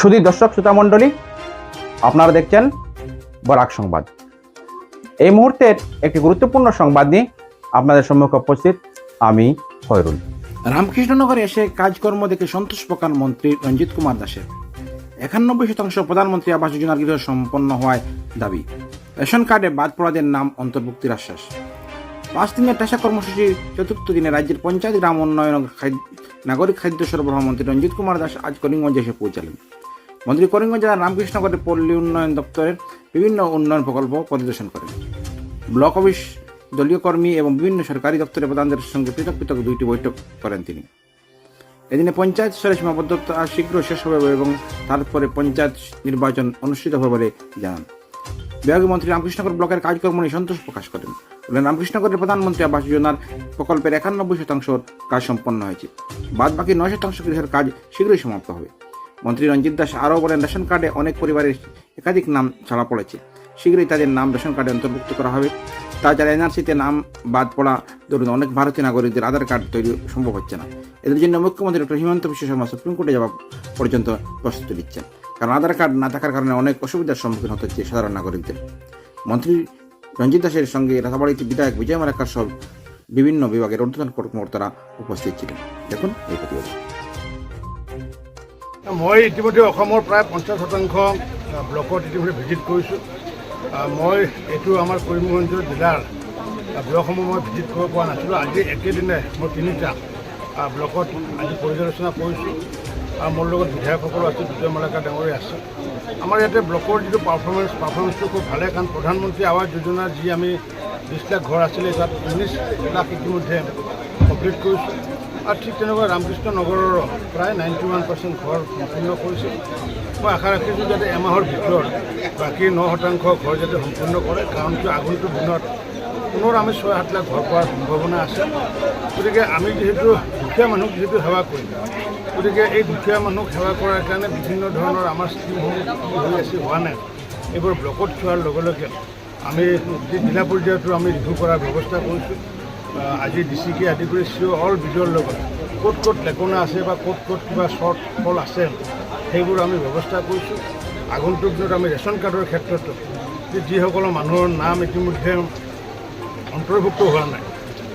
শুধু দর্শক, শ্রোতা মণ্ডলী, আপনারা দেখছেন বরাক সংবাদ। এই মুহূর্তের একটি গুরুত্বপূর্ণ সংবাদ নিয়ে আপনাদের সম্মুখে উপস্থিত আমি খয়রুল। রামকৃষ্ণনগরে এসে কাজকর্ম দেখে সন্তোষ প্রকার মন্ত্রী রঞ্জিত কুমার দাসের। একানব্বই শতাংশ প্রধানমন্ত্রী আবাস যোজনার গৃহ সম্পন্ন হওয়ায় দাবি। রেশন কার্ডে বাদ পড়াদের নাম অন্তর্ভুক্তির আশ্বাস। পাঁচ দিনের টাসা কর্মসূচি চতুর্থ দিনে রাজ্যের পঞ্চায়েত, গ্রাম উন্নয়ন নাগরিক খাদ্য সরবরাহ মন্ত্রী রঞ্জিত কুমার দাস আজ করিমগঞ্জে এসে পৌঁছালেন। মন্ত্রী করিমগঞ্জ জেলার রামকৃষ্ণগরের পল্লী উন্নয়ন দপ্তরের বিভিন্ন উন্নয়ন প্রকল্প পরিদর্শন করেন। ব্লক অফিস, দলীয় কর্মী এবং বিভিন্ন সরকারি দপ্তরের প্রধানদের সঙ্গে পৃথক পৃথক দুইটি বৈঠক করেন তিনি। এদিনে পঞ্চায়েত স্তরে সীমাবদ্ধতা শীঘ্র শেষ হবে এবং তারপরে পঞ্চায়েত নির্বাচন অনুষ্ঠিত হবে বলে জানান। বিভাগীয় মন্ত্রী রামকৃষ্ণগর ব্লকের কাজকর্ম নিয়ে সন্তোষ প্রকাশ করেন। বলেন রামকৃষ্ণগরের প্রধানমন্ত্রী আবাস যোজনার প্রকল্পের একানব্বই শতাংশ কাজ সম্পন্ন হয়েছে। বাদ বাকি নয় শতাংশ গৃহের কাজ শীঘ্রই সমাপ্ত হবে। মন্ত্রী রঞ্জিত দাস আরও বলেন, রেশন কার্ডে অনেক পরিবারের একাধিক নাম ছাড়া পড়েছে। শীঘ্রই তাদের নাম রেশন কার্ডে অন্তর্ভুক্ত করা হবে। তাছাড়া এনআরসিতে নাম বাদ পড়া, ধরুন অনেক ভারতীয় নাগরিকদের আধার কার্ড তৈরি সম্ভব হচ্ছে না। এদের জন্য মুখ্যমন্ত্রী ডক্টর হিমন্ত বিশ্ব শর্মা সুপ্রিম কোর্টে যাওয়া পর্যন্ত প্রস্তুতি নিচ্ছেন কারণ আধার কার্ড না থাকার কারণে অনেক অসুবিধার সম্মুখীন হতে হচ্ছে সাধারণ নাগরিকদের। মন্ত্রী রঞ্জিত দাসের সঙ্গে রাতাবাড়িতে বিধায়ক বিজয় মালাকার সহ বিভিন্ন বিভাগের ঊর্ধ্বতন কর্মকর্তারা উপস্থিত ছিলেন। দেখুন এই প্রতিবেদন। মই ইতিমধ্যে অসমৰ প্ৰায় পঞ্চাছ শতাংশ ব্লকত ইতিমধ্যে ভিজিট কৰিছোঁ। মই এইটো আমাৰ কৰিমগঞ্জ জিলাৰ আহ, ব্লকসমূহ মই ভিজিট কৰিব পৰা নাছিলোঁ। আজি একেদিনে মই তিনিটা ব্লকত আজি পৰ্যালোচনা কৰিছোঁ। আৰু মোৰ লগত বিধায়কসকলো আছে বিজয় মালাকা ডাঙৰীয়া আছে। আমাৰ ইয়াতে ব্লকৰ যিটো পাৰফৰ্মেঞ্চ পাৰফৰ্মেঞ্চটো খুব ভালে। কাৰণ প্ৰধানমন্ত্ৰী আৱাস যোজনাৰ যি আমি বিছ লাখ ঘৰ আছিলে তাত ঊনৈছ লাখ ইতিমধ্যে কমপ্লিট কৰিছোঁ। আৰু ঠিক তেনেকৈ ৰামকৃষ্ণ নগৰৰ প্ৰায় নাইণ্টি ওৱান পাৰ্চেণ্ট ঘৰ সম্পূৰ্ণ কৰিছে মই আশা ৰাখিছোঁ যাতে এমাহৰ ভিতৰত বাকী ন শতাংশ ঘৰ যাতে সম্পূৰ্ণ কৰে, কাৰণ কিয় আগন্তুক দিনত পুনৰ আমি ছয় সাত লাখ ঘৰ পোৱাৰ সম্ভাৱনা আছে। গতিকে আমি যিহেতু দুখীয়া মানুহক যিহেতু সেৱা কৰিম, গতিকে এই দুখীয়া মানুহক সেৱা কৰাৰ কাৰণে বিভিন্ন ধৰণৰ আমাৰ স্কীমসমূহ হৈ আছে, হোৱা নাই। এইবোৰ ব্লকত চোৱাৰ লগে লগে আমি জিলা পৰ্যায়তো আমি ৰিভিউ কৰাৰ ব্যৱস্থা কৰিছোঁ। আজি ডি আদি কৰি চি অল বিজয়ৰ লগত ক'ত ক'ত লেকনা আছে বা ক'ত ক'ত কিবা শ্বৰ্ট ফল আছে, সেইবোৰ আমি ব্যৱস্থা কৰিছোঁ। আগন্তুক দিনত আমি ৰেচন কাৰ্ডৰ ক্ষেত্ৰতো যিসকলৰ মানুহৰ নাম ইতিমধ্যে অন্তৰ্ভুক্ত হোৱা নাই,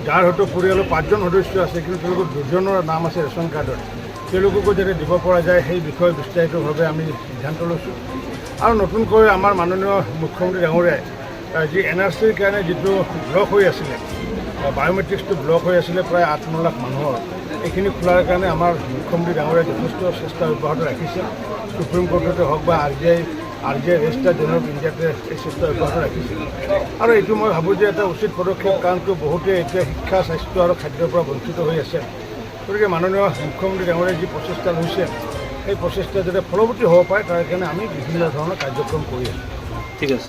যাৰ হয়তো পৰিয়ালৰ পাঁচজন সদস্য আছে, কিন্তু তেওঁলোকৰ দুজনৰ নাম আছে ৰেচন কাৰ্ডত তেওঁলোককো যাতে দিব পৰা যায়, সেই বিষয়ে বিস্তাৰিতভাৱে আমি সিদ্ধান্ত লৈছোঁ। আৰু নতুনকৈ আমাৰ মাননীয় মুখ্যমন্ত্ৰী ডাঙৰীয়াই যি এন আৰ চিৰ কাৰণে যিটো ব্লক হৈ আছিলে বায়'মেট্ৰিক্সটো ব্লক হৈ আছিলে প্ৰায় আঠ, ন লাখ মানুহৰ, এইখিনি খোলাৰ কাৰণে আমাৰ মুখ্যমন্ত্ৰী ডাঙৰীয়াই যথেষ্ট চেষ্টা অব্যাহত ৰাখিছে। সুপ্ৰিম কোৰ্টতে হওক বা R G I R G I Registrar General of ইণ্ডিয়াতে এই চেষ্টা অব্যাহত ৰাখিছে। আৰু এইটো মই ভাবোঁ যে এটা উচিত পদক্ষেপ কাৰণ কিয় বহুতে এতিয়া শিক্ষা, স্বাস্থ্য আৰু খাদ্যৰ পৰা বঞ্চিত হৈ আছে। গতিকে মাননীয় মুখ্যমন্ত্ৰী ডাঙৰীয়াই যি প্ৰচেষ্টা লৈছে সেই প্ৰচেষ্টা যাতে ফলৱতী হ'ব পাৰে, তাৰ কাৰণে আমি বিভিন্ন ধৰণৰ কাৰ্যক্ৰম কৰি আছোঁ। ঠিক আছে।